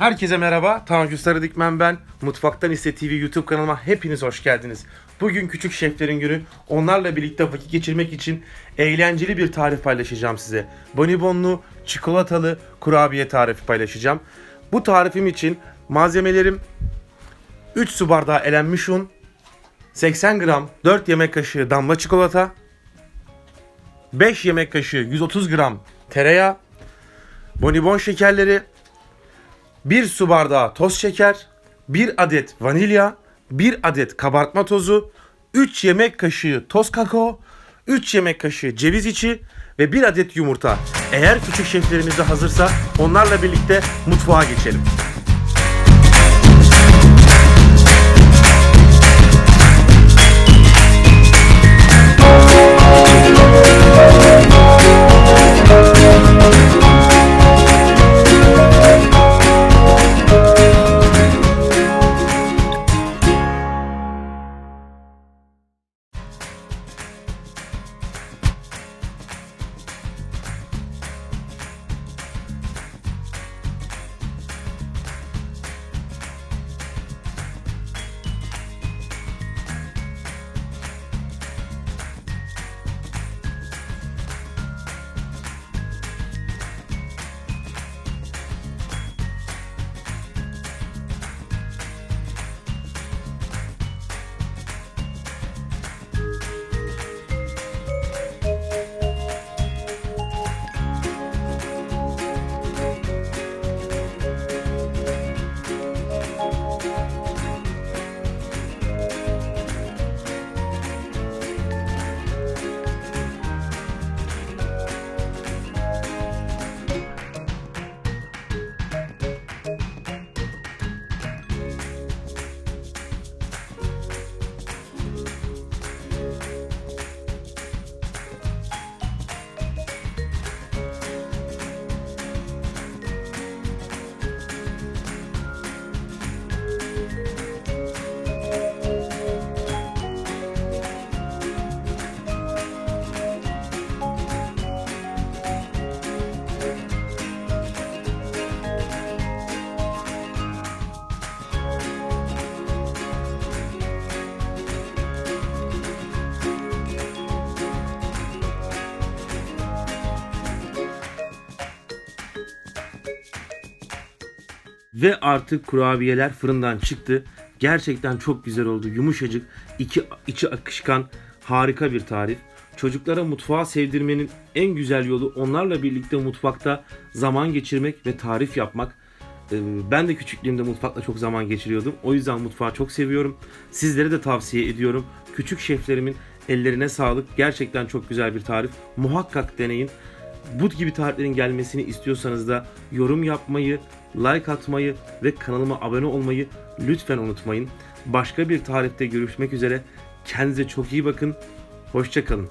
Herkese merhaba. Tanju Sarıdikmen ben. Mutfaktan İste TV YouTube kanalıma hepiniz hoş geldiniz. Bugün küçük şeflerin günü. Onlarla birlikte vakit geçirmek için eğlenceli bir tarif paylaşacağım size. Bonibonlu, çikolatalı kurabiye tarifi paylaşacağım. Bu tarifim için malzemelerim 3 su bardağı elenmiş un, 80 gram 4 yemek kaşığı damla çikolata, 5 yemek kaşığı 130 gram tereyağı, bonibon şekerleri, 1 su bardağı toz şeker, 1 adet vanilya, 1 adet kabartma tozu, 3 yemek kaşığı toz kakao, 3 yemek kaşığı ceviz içi ve 1 adet yumurta. Eğer küçük şeflerimiz de hazırsa onlarla birlikte mutfağa geçelim. Ve artık kurabiyeler fırından çıktı. Gerçekten çok güzel oldu. Yumuşacık, iki, içi akışkan, harika bir tarif. Çocuklara mutfağı sevdirmenin en güzel yolu onlarla birlikte mutfakta zaman geçirmek ve tarif yapmak. Ee, Ben de küçüklüğümde mutfakta çok zaman geçiriyordum. O yüzden mutfağı çok seviyorum. Sizlere de tavsiye ediyorum. Küçük şeflerimin ellerine sağlık. Gerçekten çok güzel bir tarif. Muhakkak deneyin. Bu gibi tariflerin gelmesini istiyorsanız da yorum yapmayı, like atmayı ve kanalıma abone olmayı lütfen unutmayın. Başka bir tarifte görüşmek üzere. Kendinize çok iyi bakın. Hoşçakalın.